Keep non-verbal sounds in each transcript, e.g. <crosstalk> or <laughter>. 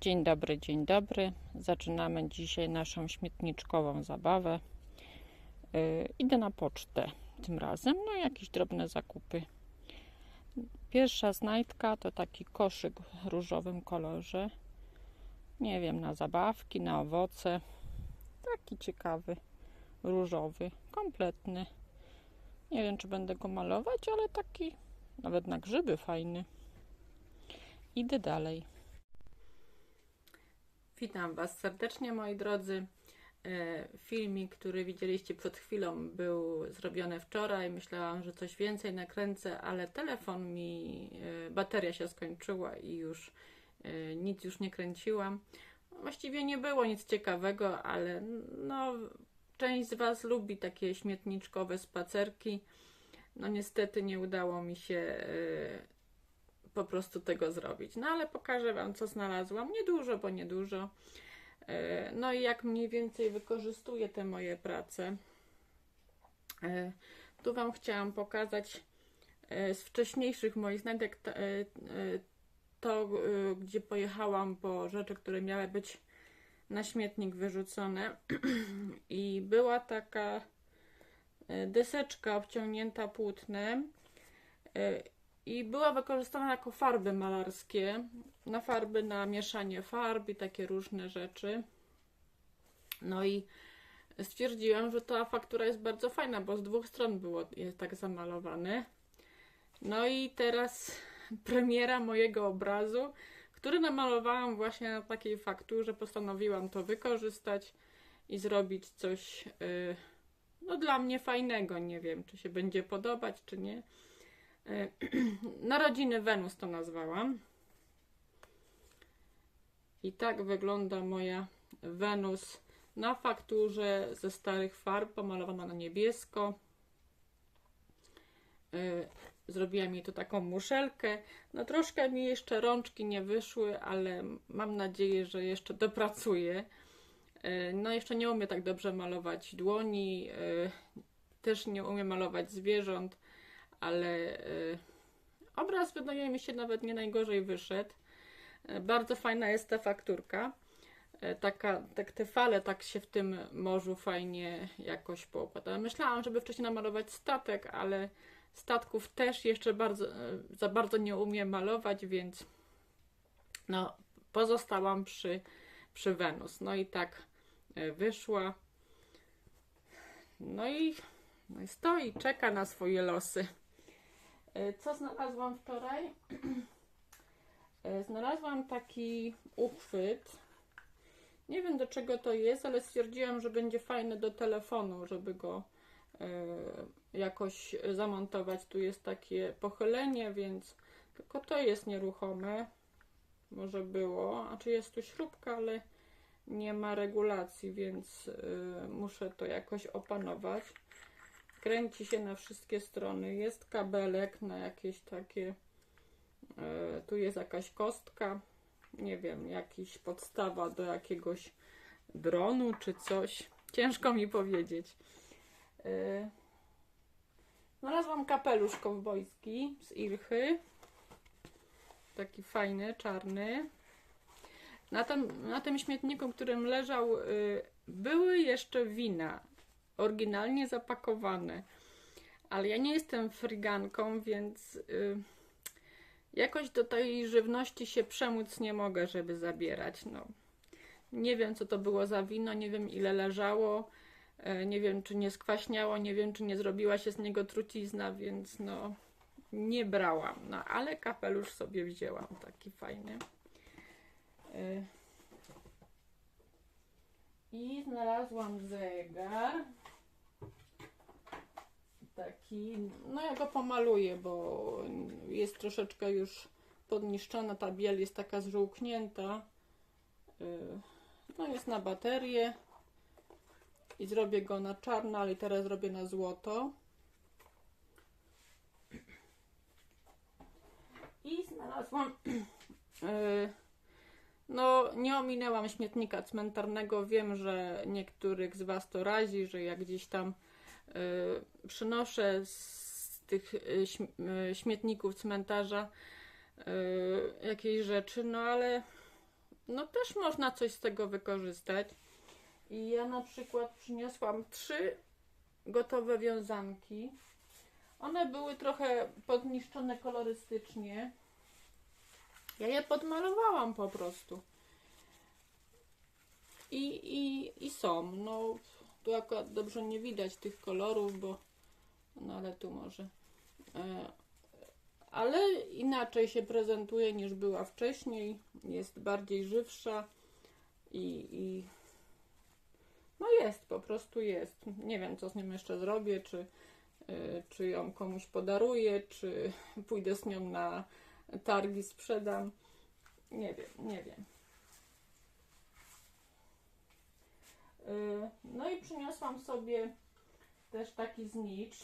Dzień dobry, dzień dobry. Zaczynamy dzisiaj naszą śmietniczkową zabawę. Yy, idę na pocztę tym razem, no jakieś drobne zakupy. Pierwsza znajdka to taki koszyk w różowym kolorze. Nie wiem, na zabawki, na owoce. Taki ciekawy, różowy, kompletny. Nie wiem, czy będę go malować, ale taki nawet na grzyby fajny. Idę dalej. Witam Was serdecznie, moi drodzy. E, Filmik, który widzieliście przed chwilą, był zrobiony wczoraj. Myślałam, że coś więcej nakręcę, ale telefon mi, e, bateria się skończyła i już e, nic już nie kręciłam. Właściwie nie było nic ciekawego, ale no, część z Was lubi takie śmietniczkowe spacerki. No niestety nie udało mi się po prostu tego zrobić. No ale pokażę Wam, co znalazłam. Niedużo, bo niedużo. E, No i jak mniej więcej wykorzystuję te moje prace. E, Tu Wam chciałam pokazać e, z wcześniejszych moich znajdek to, gdzie pojechałam po rzeczy, które miały być na śmietnik wyrzucone. <clears throat> I była taka deseczka obciągnięta płótnem i była wykorzystana jako farby malarskie, na farby, na mieszanie farb i takie różne rzeczy. No i stwierdziłam, że ta faktura jest bardzo fajna, bo z dwóch stron było jest tak zamalowane. No i teraz <laughs> premiera mojego obrazu, który namalowałam właśnie na takiej fakturze. Postanowiłam to wykorzystać i zrobić coś yy, no, dla mnie fajnego. Nie wiem, czy się będzie podobać, czy nie. Yy, <clears throat> Narodziny Wenus to nazwałam. I tak wygląda moja Wenus na fakturze ze starych farb, pomalowana na niebiesko. Yy, Zrobiłam jej tu taką muszelkę. No troszkę mi jeszcze rączki nie wyszły, ale mam nadzieję, że jeszcze dopracuję. Yy, No jeszcze nie umiem tak dobrze malować dłoni. Też nie umiem malować zwierząt, ale yy, obraz wydaje mi się nawet nie najgorzej wyszedł. Yy, Bardzo fajna jest ta fakturka. Yy, Taka, tak te fale tak się w tym morzu fajnie jakoś poukładały. Myślałam, żeby wcześniej namalować statek, ale statków też jeszcze bardzo, za bardzo nie umiem malować, więc no, pozostałam przy, przy Wenus. No i tak wyszła. No i, no i stoi, czeka na swoje losy. E, Co znalazłam wczoraj? <clears throat> E, Znalazłam taki uchwyt. Nie wiem do czego to jest, ale stwierdziłam, że będzie fajny do telefonu, żeby go e, jakoś zamontować. Tu jest takie pochylenie, więc tylko to jest nieruchome. Może było, a czy jest tu śrubka, ale nie ma regulacji, więc muszę to jakoś opanować. Kręci się na wszystkie strony. Jest kabelek na jakieś takie. y, tu jest jakaś kostka. Nie wiem, jakiś podstawa do jakiegoś dronu czy coś. Ciężko mi powiedzieć. Y, Znalazłam kapelusz kowbojski z Ilchy. Taki fajny, czarny. Na tym, na tym śmietniku, którym leżał, y, były jeszcze wina. Oryginalnie zapakowane. Ale ja nie jestem friganką, więc y, jakoś do tej żywności się przemóc nie mogę, żeby zabierać. No. Nie wiem, co to było za wino, nie wiem, ile leżało. E, Nie wiem, czy nie skwaśniało, nie wiem, czy nie zrobiła się z niego trucizna, więc no nie brałam. No ale kapelusz sobie wzięłam, taki fajny. E, I znalazłam zegar. Taki, no ja go pomaluję, bo jest troszeczkę już podniszczona, ta biel jest taka zżółknięta. E, No jest na baterię i zrobię go na czarno, ale teraz zrobię na złoto. I znalazłam. y, No, nie ominęłam śmietnika cmentarnego. Wiem, że niektórych z Was to razi, że jak gdzieś tam y, przynoszę z tych y, y, śmietników cmentarza y, jakieś rzeczy, no ale no też można coś z tego wykorzystać. I ja na przykład przyniosłam trzy gotowe wiązanki. One były trochę podniszczone kolorystycznie. Ja je podmalowałam po prostu. I, i, i są. No, tu akurat dobrze nie widać tych kolorów, bo no ale tu może. E, ale inaczej się prezentuje niż była wcześniej. Jest bardziej żywsza i, i no jest, po prostu jest. Nie wiem, co z nią jeszcze zrobię, czy, y, czy ją komuś podaruję, czy <laughs> pójdę z nią na targi, sprzedam. Nie wiem, nie wiem. Y, No i przyniosłam sobie też taki znicz.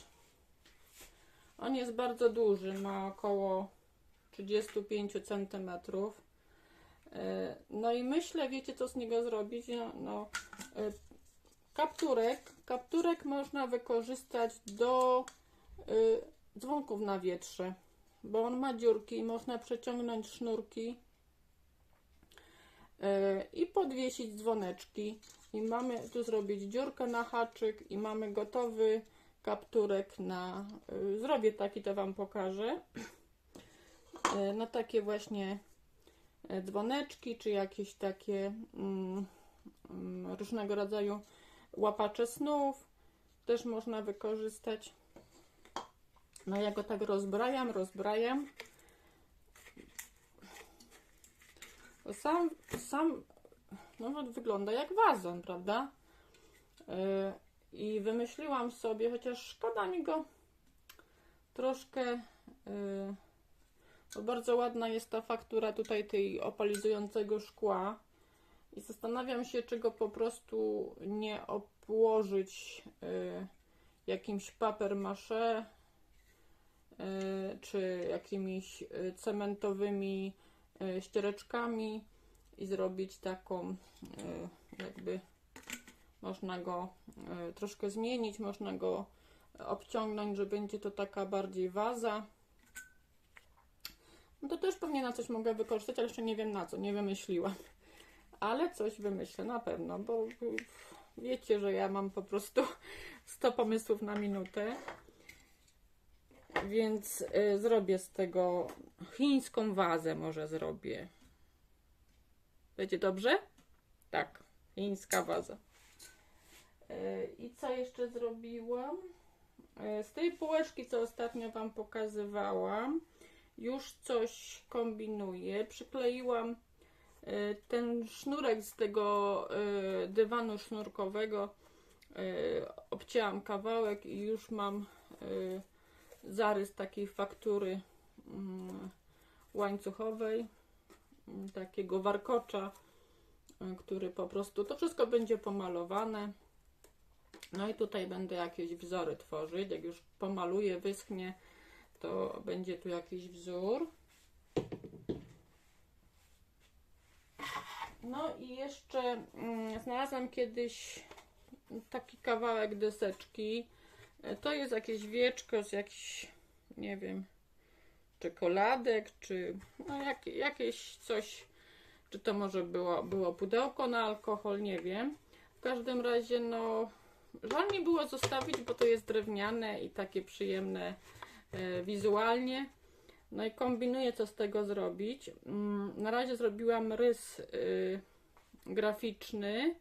On jest bardzo duży, ma około 35 cm. No i myślę, wiecie co z niego zrobić? No, y, kapturek, kapturek można wykorzystać do y, dzwonków na wietrze, bo on ma dziurki i można przeciągnąć sznurki y, i podwiesić dzwoneczki. I mamy tu zrobić dziurkę na haczyk i mamy gotowy kapturek na... Y, zrobię taki, to Wam pokażę. Y, na takie właśnie dzwoneczki, czy jakieś takie mm, mm, różnego rodzaju łapacze snów też można wykorzystać. No ja go tak rozbrajam, rozbrajam. To Sam, sam no, wygląda jak wazon, prawda? Yy, I wymyśliłam sobie, chociaż szkoda mi go troszkę, yy, bo bardzo ładna jest ta faktura tutaj tej opalizującego szkła. I zastanawiam się, czy go po prostu nie obłożyć y, jakimś y, czy jakimiś y, cementowymi y, ściereczkami i zrobić taką, y, jakby można go y, troszkę zmienić, można go obciągnąć, że będzie to taka bardziej waza. No to też pewnie na coś mogę wykorzystać, ale jeszcze nie wiem na co, nie wymyśliłam ale coś wymyślę na pewno, bo wiecie, że ja mam po prostu <laughs> 100 pomysłów na minutę. Więc y, zrobię z tego chińską wazę, może zrobię. Będzie dobrze? Tak, chińska waza. Y, I co jeszcze zrobiłam? Y, z tej półeczki, co ostatnio Wam pokazywałam, już coś kombinuję. Przykleiłam Y, ten sznurek z tego y, dywanu sznurkowego y, obcięłam kawałek i już mam zarys takiej faktury mm, łańcuchowej, mm, takiego warkocza, który po prostu, to wszystko będzie pomalowane. No i tutaj będę jakieś wzory tworzyć. Jak już pomaluję, wyschnie, to będzie tu jakiś wzór. No i jeszcze mm, znalazłam kiedyś taki kawałek deseczki. To jest jakieś wieczko z jakichś, nie wiem, czekoladek, czy no jak, jakieś coś, czy to może było, było pudełko na alkohol, nie wiem. W każdym razie, no, żal mi było zostawić, bo to jest drewniane i takie przyjemne e, wizualnie. No i kombinuję, co z tego zrobić. Mm, Na razie zrobiłam rys y, graficzny.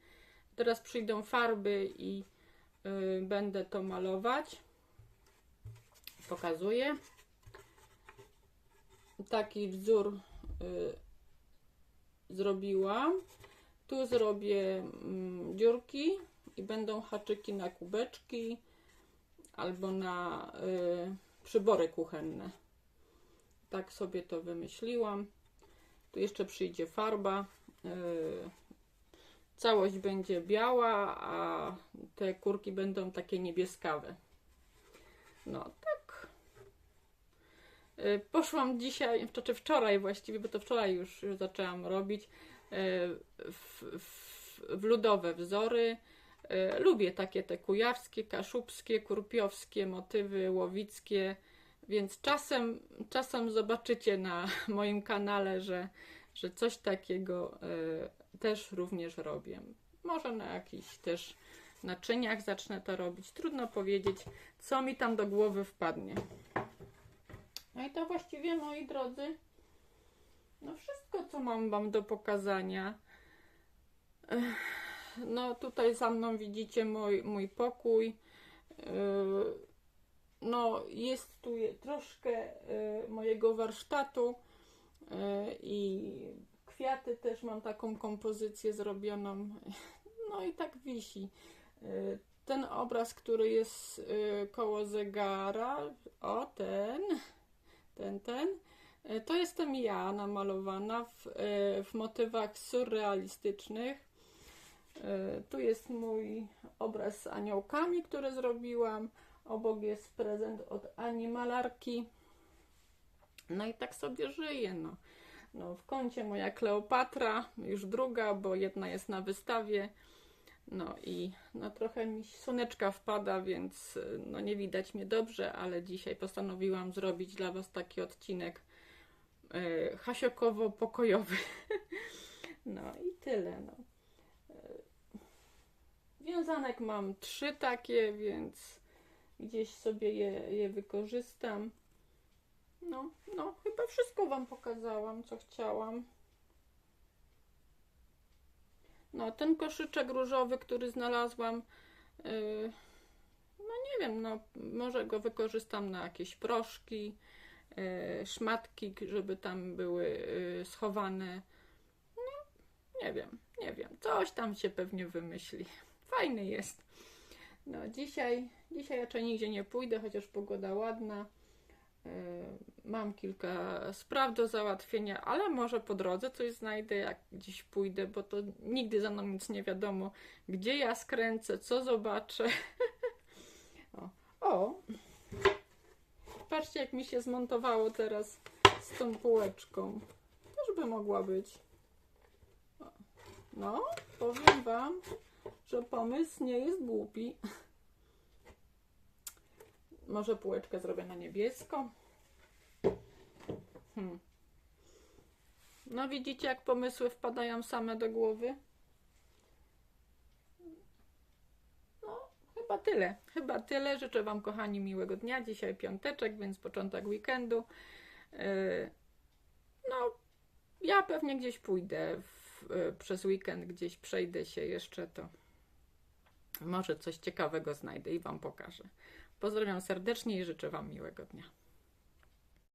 Teraz przyjdą farby i będę to malować. Pokazuję. Taki wzór y, zrobiłam. Tu zrobię mm, dziurki i będą haczyki na kubeczki albo na y, przybory kuchenne. Tak sobie to wymyśliłam. Tu jeszcze przyjdzie farba. Całość będzie biała, a te kurki będą takie niebieskawe. No tak. Yy, poszłam dzisiaj, czy wczoraj właściwie, bo to wczoraj już, już zaczęłam robić yy, w, w, w ludowe wzory. Yy, Lubię takie te kujawskie, kaszubskie, kurpiowskie motywy, łowickie. Więc czasem, czasem zobaczycie na <laughs> moim kanale, że, że coś takiego też również robię. Może na jakichś też naczyniach zacznę to robić. Trudno powiedzieć, co mi tam do głowy wpadnie. No i to właściwie, moi drodzy, no wszystko, co mam Wam do pokazania. No tutaj za mną widzicie mój, mój pokój. Yy, No jest tu troszkę yy, mojego warsztatu yy, i kwiaty też mam taką kompozycję zrobioną. <laughs> No i tak wisi. Yy, Ten obraz, który jest yy, koło zegara, o ten, ten, ten, yy, to jestem ja namalowana w, w motywach surrealistycznych. Tu jest mój obraz z aniołkami, który zrobiłam. Obok jest prezent od Ani Malarki. No i tak sobie żyję. No. No, w kącie moja Kleopatra, już druga, bo jedna jest na wystawie. No i no, trochę mi słoneczka wpada, więc no, nie widać mnie dobrze, ale dzisiaj postanowiłam zrobić dla Was taki odcinek y, hasiokowo-pokojowy. <laughs> no i tyle. No. Wiązanek mam trzy takie, więc gdzieś sobie je, je wykorzystam. No, no, chyba wszystko Wam pokazałam, co chciałam. No, ten koszyczek różowy, który znalazłam, yy, no nie wiem, no może go wykorzystam na jakieś proszki, yy, szmatki, żeby tam były yy, schowane. No, nie wiem, nie wiem, coś tam się pewnie wymyśli. <laughs> Fajny jest. No, dzisiaj, dzisiaj raczej nigdzie nie pójdę, chociaż pogoda ładna. Yy, Mam kilka spraw do załatwienia, ale może po drodze coś znajdę, jak gdzieś pójdę, bo to nigdy za mną nic nie wiadomo, gdzie ja skręcę, co zobaczę. <laughs> o. o! Patrzcie, jak mi się zmontowało teraz z tą półeczką. Też by mogła być. No, powiem Wam, że pomysł nie jest głupi. <laughs> Może półeczkę zrobię na niebiesko. Hmm. No widzicie, jak pomysły wpadają same do głowy? No, chyba tyle. Chyba tyle. Życzę Wam, kochani, miłego dnia. Dzisiaj piąteczek, więc początek weekendu. Yy, No, ja pewnie gdzieś pójdę w, yy, przez weekend, gdzieś przejdę się jeszcze, to może coś ciekawego znajdę i Wam pokażę. Pozdrawiam serdecznie i życzę Wam miłego dnia.